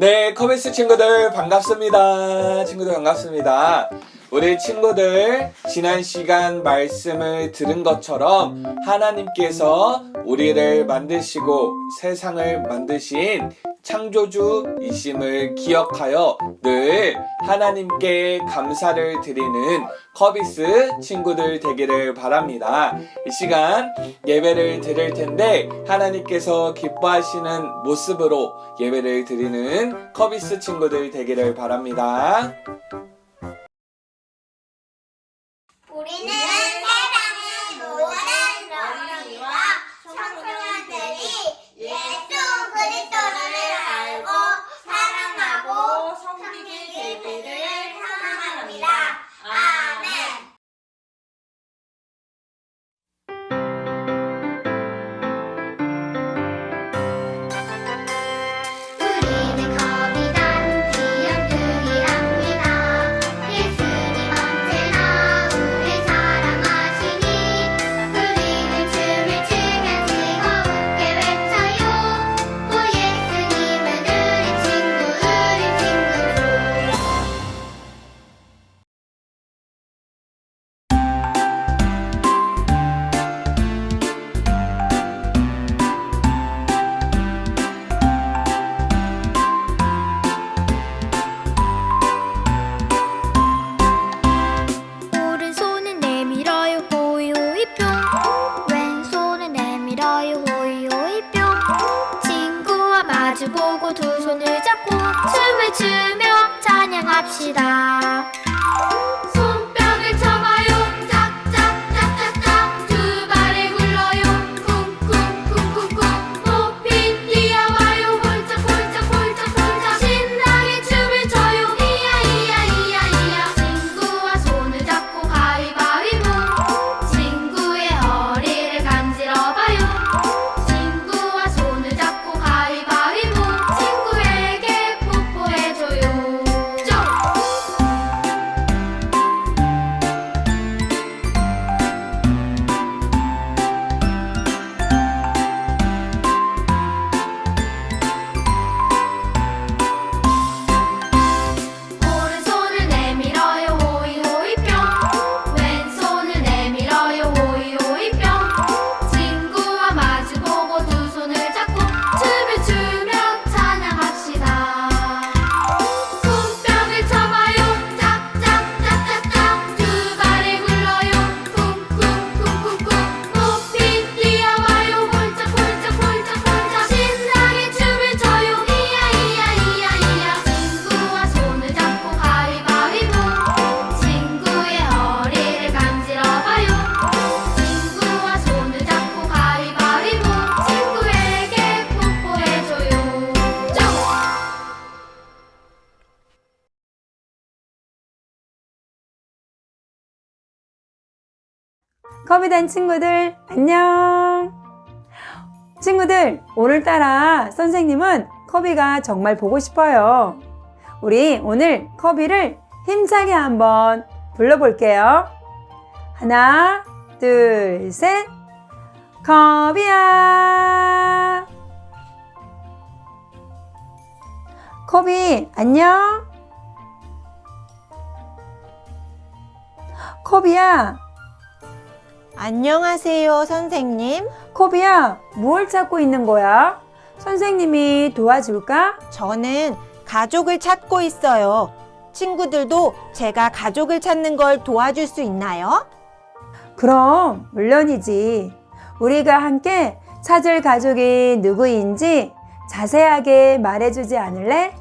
네, 커비스 친구들 반갑습니다. 친구들 반갑습니다. 우리 친구들 지난 시간 말씀을 들은 것처럼 하나님께서 우리를 만드시고 세상을 만드신 창조주 이심을 기억하여 늘 하나님께 감사를 드리는 커비스 친구들 되기를 바랍니다. 이 시간 예배를 드릴 텐데 하나님께서 기뻐하시는 모습으로 예배를 드리는 커비스 친구들 되기를 바랍니다. 커비단 친구들 안녕. 친구들 오늘따라 선생님은 커비가 정말 보고 싶어요. 우리 오늘 커비를 힘차게 한번 불러볼게요. 하나, 둘, 셋. 커비야. 커비 안녕. 커비야. 안녕하세요, 선생님. 코비야, 뭘 찾고 있는 거야? 선생님이 도와줄까? 저는 가족을 찾고 있어요. 친구들도 제가 가족을 찾는 걸 도와줄 수 있나요? 그럼, 물론이지. 우리가 함께 찾을 가족이 누구인지 자세하게 말해주지 않을래?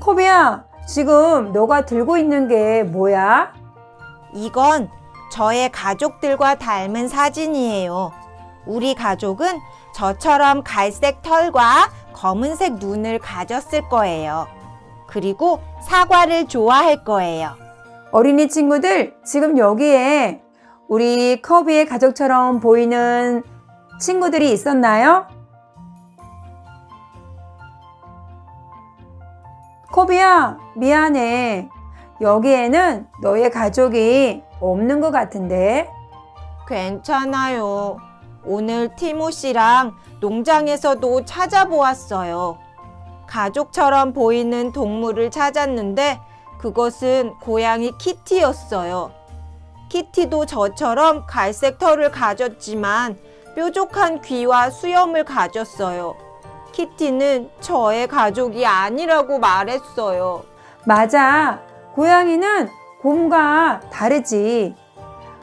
코비야, 지금 너가 들고 있는 게 뭐야? 이건 저의 가족들과 닮은 사진이에요. 우리 가족은 저처럼 갈색 털과 검은색 눈을 가졌을 거예요. 그리고 사과를 좋아할 거예요. 어린이 친구들, 지금 여기에 우리 커비의 가족처럼 보이는 친구들이 있었나요? 코비야, 미안해. 여기에는 너의 가족이 없는 것 같은데. 괜찮아요. 오늘 티모 씨랑 농장에서도 찾아보았어요. 가족처럼 보이는 동물을 찾았는데 그것은 고양이 키티였어요. 키티도 저처럼 갈색 털을 가졌지만 뾰족한 귀와 수염을 가졌어요. 키티는 저의 가족이 아니라고 말했어요. 맞아. 고양이는 곰과 다르지.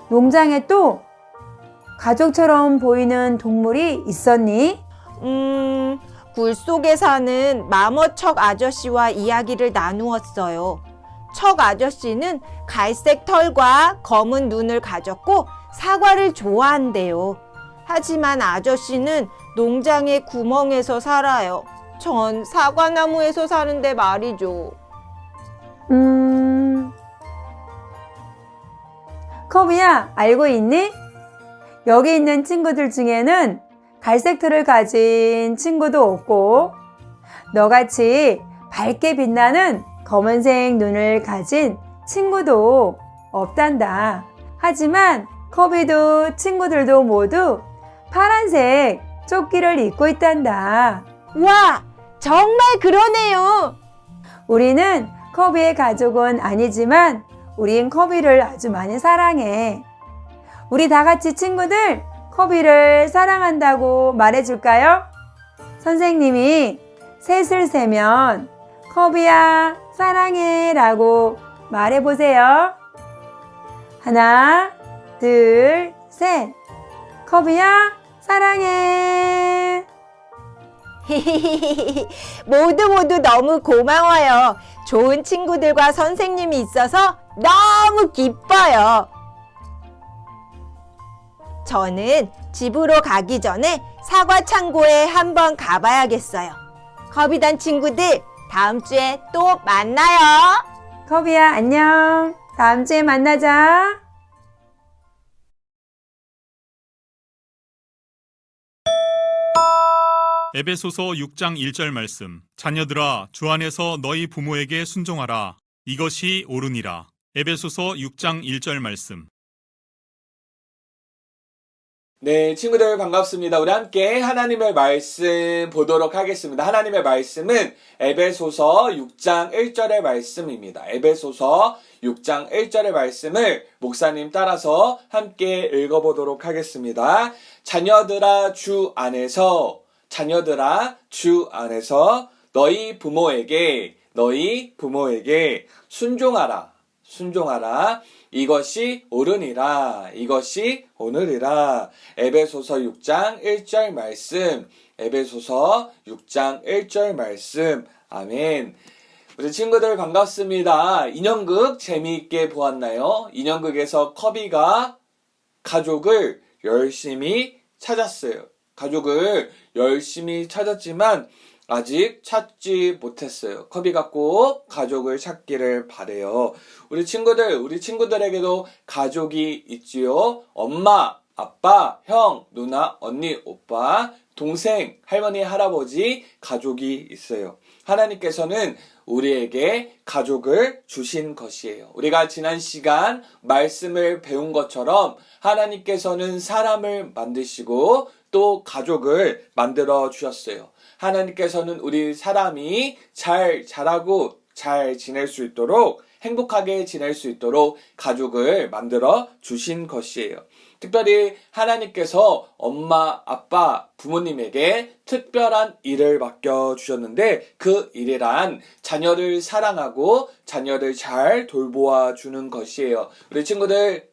농장에 또 가족처럼 보이는 동물이 있었니? 음, 굴 속에 사는 마머척 아저씨와 이야기를 나누었어요. 척 아저씨는 갈색 털과 검은 눈을 가졌고 사과를 좋아한대요. 하지만 아저씨는 농장의 구멍에서 살아요. 전 사과나무에서 사는데 말이죠. 음. 커비야, 알고 있니? 여기 있는 친구들 중에는 갈색 털을 가진 친구도 없고, 너같이 밝게 빛나는 검은색 눈을 가진 친구도 없단다. 하지만 커비도 친구들도 모두 파란색 조끼를 입고 있단다. 와, 정말 그러네요. 우리는 커비의 가족은 아니지만 우린 커비를 아주 많이 사랑해. 우리 다 같이 친구들 커비를 사랑한다고 말해줄까요? 선생님이 셋을 세면 커비야 사랑해 라고 말해보세요. 하나, 둘, 셋. 커비야 사랑해. 모두 모두 너무 고마워요. 좋은 친구들과 선생님이 있어서 너무 기뻐요. 저는 집으로 가기 전에 사과 창고에 한번 가봐야겠어요. 커비단 친구들, 다음 주에 또 만나요. 커비야 안녕. 다음 주에 만나자. 에베소서 6장 1절 말씀. 자녀들아, 주 안에서 너희 부모에게 순종하라. 이것이 옳으니라. 에베소서 6장 1절 말씀. 네, 친구들 반갑습니다. 우리 함께 하나님의 말씀 보도록 하겠습니다. 하나님의 말씀은 에베소서 6장 1절의 말씀입니다. 에베소서 6장 1절의 말씀을 목사님 따라서 함께 읽어보도록 하겠습니다. 자녀들아 주 안에서 자녀들아 주 안에서 너희 부모에게 너희 부모에게 순종하라. 순종하라. 이것이 옳으니라. 이것이 오늘이라. 에베소서 6장 1절 말씀. 에베소서 6장 1절 말씀. 아멘. 우리 친구들 반갑습니다. 인형극 재미있게 보았나요? 인형극에서 커비가 가족을 열심히 찾았어요. 가족을 열심히 찾았지만 아직 찾지 못했어요. 커비가 꼭 가족을 찾기를 바래요. 우리 친구들, 우리 친구들에게도 가족이 있지요. 엄마, 아빠, 형, 누나, 언니, 오빠, 동생, 할머니, 할아버지, 가족이 있어요. 하나님께서는 우리에게 가족을 주신 것이에요. 우리가 지난 시간 말씀을 배운 것처럼 하나님께서는 사람을 만드시고 또 가족을 만들어 주셨어요. 하나님께서는 우리 사람이 잘 자라고 잘 지낼 수 있도록 행복하게 지낼 수 있도록 가족을 만들어 주신 것이에요. 특별히 하나님께서 엄마, 아빠, 부모님에게 특별한 일을 맡겨 주셨는데 그 일이란 자녀를 사랑하고 자녀를 잘 돌보아 주는 것이에요. 우리 친구들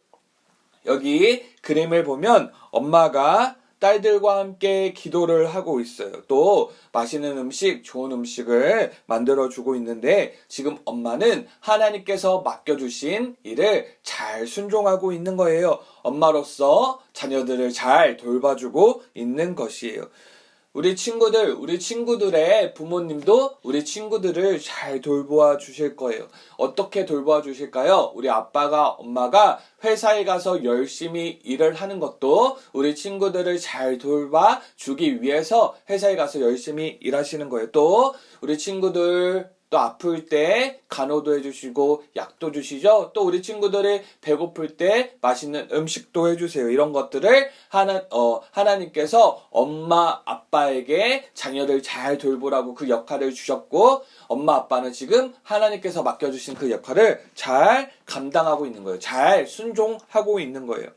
여기 그림을 보면 엄마가 딸들과 함께 기도를 하고 있어요. 또 맛있는 음식, 좋은 음식을 만들어 주고 있는데 지금 엄마는 하나님께서 맡겨주신 일을 잘 순종하고 있는 거예요. 엄마로서 자녀들을 잘 돌봐주고 있는 것이에요. 우리 친구들, 우리 친구들의 부모님도 우리 친구들을 잘 돌보아 주실 거예요. 어떻게 돌보아 주실까요? 우리 아빠가, 엄마가 회사에 가서 열심히 일을 하는 것도 우리 친구들을 잘 돌봐 주기 위해서 회사에 가서 열심히 일하시는 거예요. 또 우리 친구들 또 아플 때 간호도 해주시고 약도 주시죠. 또 우리 친구들이 배고플 때 맛있는 음식도 해주세요. 이런 것들을 하나 어 하나님께서 엄마 아빠에게 자녀를 잘 돌보라고 그 역할을 주셨고 엄마 아빠는 지금 하나님께서 맡겨주신 그 역할을 잘 감당하고 있는 거예요. 잘 순종하고 있는 거예요.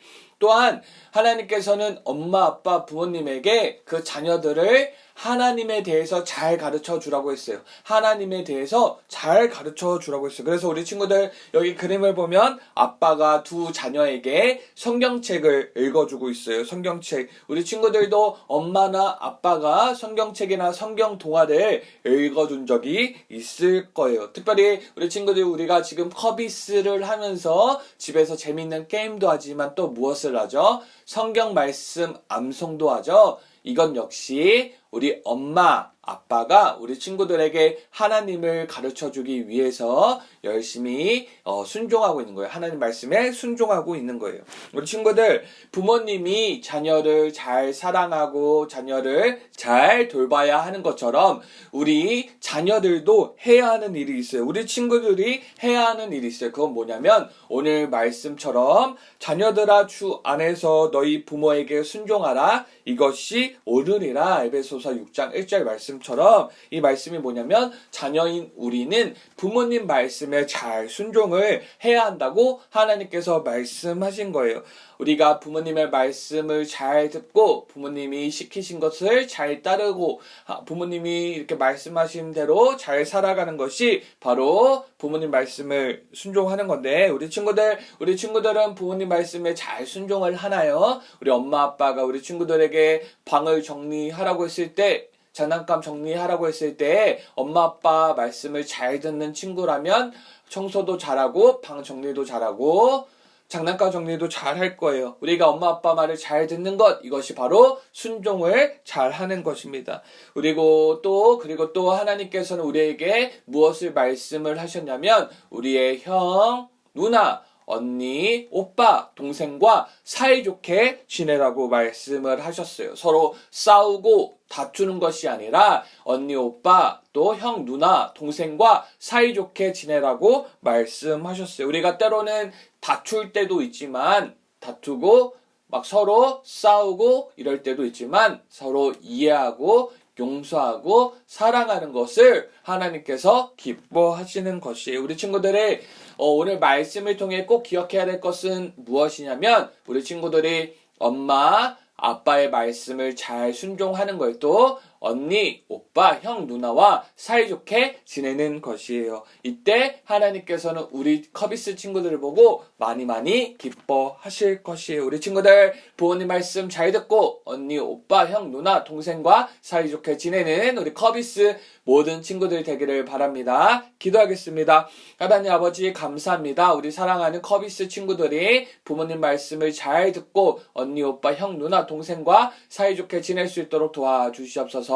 또한 하나님께서는 엄마 아빠 부모님에게 그 자녀들을 하나님에 대해서 잘 가르쳐 주라고 했어요. 하나님에 대해서 잘 가르쳐 주라고 했어요. 그래서 우리 친구들 여기 그림을 보면 아빠가 두 자녀에게 성경책을 읽어주고 있어요. 성경책. 우리 친구들도 엄마나 아빠가 성경책이나 성경 동화를 읽어준 적이 있을 거예요. 특별히 우리 친구들 우리가 지금 커비스를 하면서 집에서 재밌는 게임도 하지만 또 무엇을 하죠? 성경 말씀 암송도 하죠. 이건 역시 우리 엄마, 아빠가 우리 친구들에게 하나님을 가르쳐 주기 위해서 열심히 어, 순종하고 있는 거예요. 하나님 말씀에 순종하고 있는 거예요. 우리 친구들, 부모님이 자녀를 잘 사랑하고 자녀를 잘 돌봐야 하는 것처럼 우리 자녀들도 해야 하는 일이 있어요. 우리 친구들이 해야 하는 일이 있어요. 그건 뭐냐면 오늘 말씀처럼 자녀들아 주 안에서 너희 부모에게 순종하라. 이것이 옳으리라. 에베소서 6장 1절 말씀 처럼 이 말씀이 뭐냐면 자녀인 우리는 부모님 말씀에 잘 순종을 해야 한다고 하나님께서 말씀하신 거예요. 우리가 부모님의 말씀을 잘 듣고 부모님이 시키신 것을 잘 따르고 아, 부모님이 이렇게 말씀하신 대로 잘 살아가는 것이 바로 부모님 말씀을 순종하는 건데 우리 친구들 우리 친구들은 부모님 말씀에 잘 순종을 하나요? 우리 엄마 아빠가 우리 친구들에게 방을 정리하라고 했을 때 장난감 정리하라고 했을 때 엄마 아빠 말씀을 잘 듣는 친구라면 청소도 잘하고 방 정리도 잘하고 장난감 정리도 잘 할 거예요. 우리가 엄마 아빠 말을 잘 듣는 것 이것이 바로 순종을 잘 하는 것입니다. 그리고 또 그리고 또 하나님께서는 우리에게 무엇을 말씀을 하셨냐면 우리의 형, 누나, 언니, 오빠, 동생과 사이좋게 지내라고 말씀을 하셨어요. 서로 싸우고 다투는 것이 아니라 언니, 오빠, 또 형, 누나, 동생과 사이좋게 지내라고 말씀하셨어요. 우리가 때로는 다툴 때도 있지만 다투고 막 서로 싸우고 이럴 때도 있지만 서로 이해하고 용서하고 사랑하는 것을 하나님께서 기뻐하시는 것이에요. 우리 친구들이 어, 오늘 말씀을 통해 꼭 기억해야 될 것은 무엇이냐면 우리 친구들이 엄마, 아빠의 말씀을 잘 순종하는 걸또 언니, 오빠, 형, 누나와 사이좋게 지내는 것이에요. 이때 하나님께서는 우리 커비스 친구들을 보고 많이 많이 기뻐하실 것이에요. 우리 친구들 부모님 말씀 잘 듣고 언니, 오빠, 형, 누나, 동생과 사이좋게 지내는 우리 커비스 모든 친구들 되기를 바랍니다. 기도하겠습니다. 하나님 아버지 감사합니다. 우리 사랑하는 커비스 친구들이 부모님 말씀을 잘 듣고 언니, 오빠, 형, 누나, 동생과 사이좋게 지낼 수 있도록 도와주시옵소서.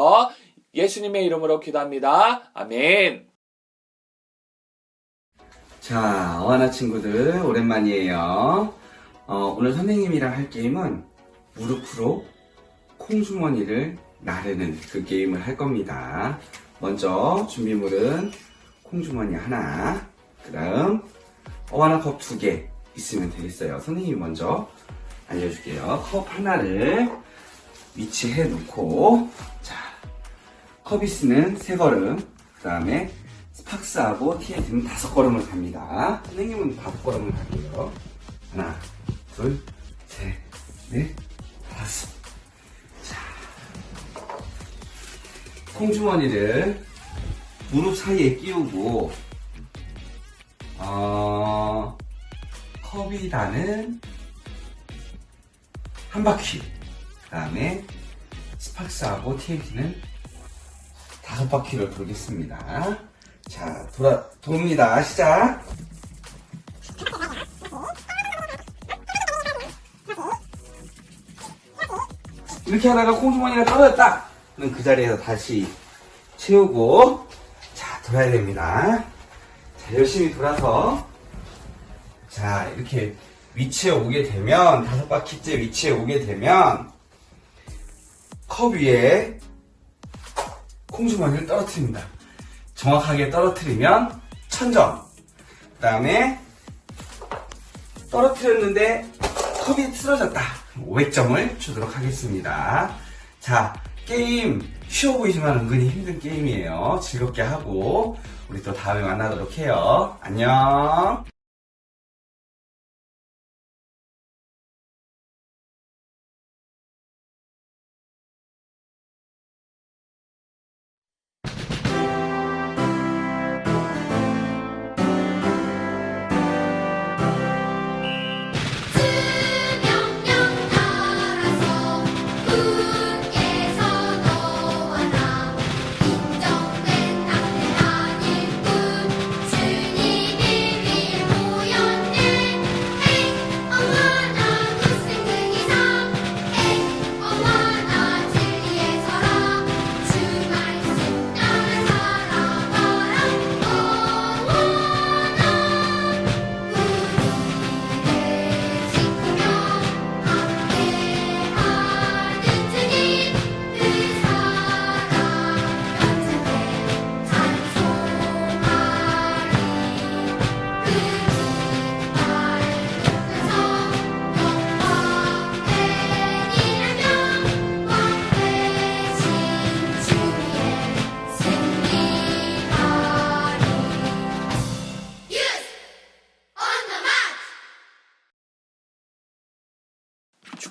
예수님의 이름으로 기도합니다. 아멘. 자, 어하나 친구들, 오랜만이에요. 어, 오늘 선생님이랑 할 게임은 무릎으로 콩주머니를 나르는 그 게임을 할 겁니다. 먼저 준비물은 콩주머니 하나, 그 다음 어하나 컵 두 개 있으면 되겠어요. 선생님이 먼저 알려줄게요. 컵 하나를 위치해 놓고, 자, 커비스는 세 걸음, 그 다음에 스팍스하고 TNT는 다섯 걸음을 갑니다. 선생님은 다섯 걸음을 갈게요. 하나, 둘, 셋, 넷, 다섯. 자, 콩주머니를 무릎 사이에 끼우고, 어, 컵이 다는 한 바퀴. 그 다음에 스팍스하고 TNT는 다섯 바퀴를 돌겠습니다. 자, 돌아, 돕니다. 시작. 이렇게 하다가 콩주머니가 떨어졌다! 그럼 그 자리에서 다시 채우고, 자, 돌아야 됩니다. 자, 열심히 돌아서, 자, 이렇게 위치에 오게 되면, 다섯 바퀴째 위치에 오게 되면, 컵 위에 콩주머니를 떨어뜨립니다. 정확하게 떨어뜨리면 1000점. 그 다음에 떨어뜨렸는데 컵이 쓰러졌다. 500점을 주도록 하겠습니다. 자, 게임 쉬워 보이지만 은근히 힘든 게임이에요. 즐겁게 하고 우리 또 다음에 만나도록 해요. 안녕.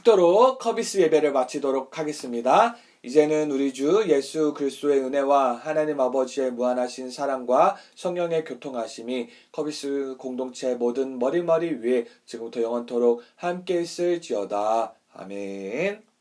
축도로 커비스 예배를 마치도록 하겠습니다. 이제는 우리 주 예수 그리스도의 은혜와 하나님 아버지의 무한하신 사랑과 성령의 교통하심이 커비스 공동체 모든 머리머리 위에 지금부터 영원토록 함께 있을지어다. 아멘.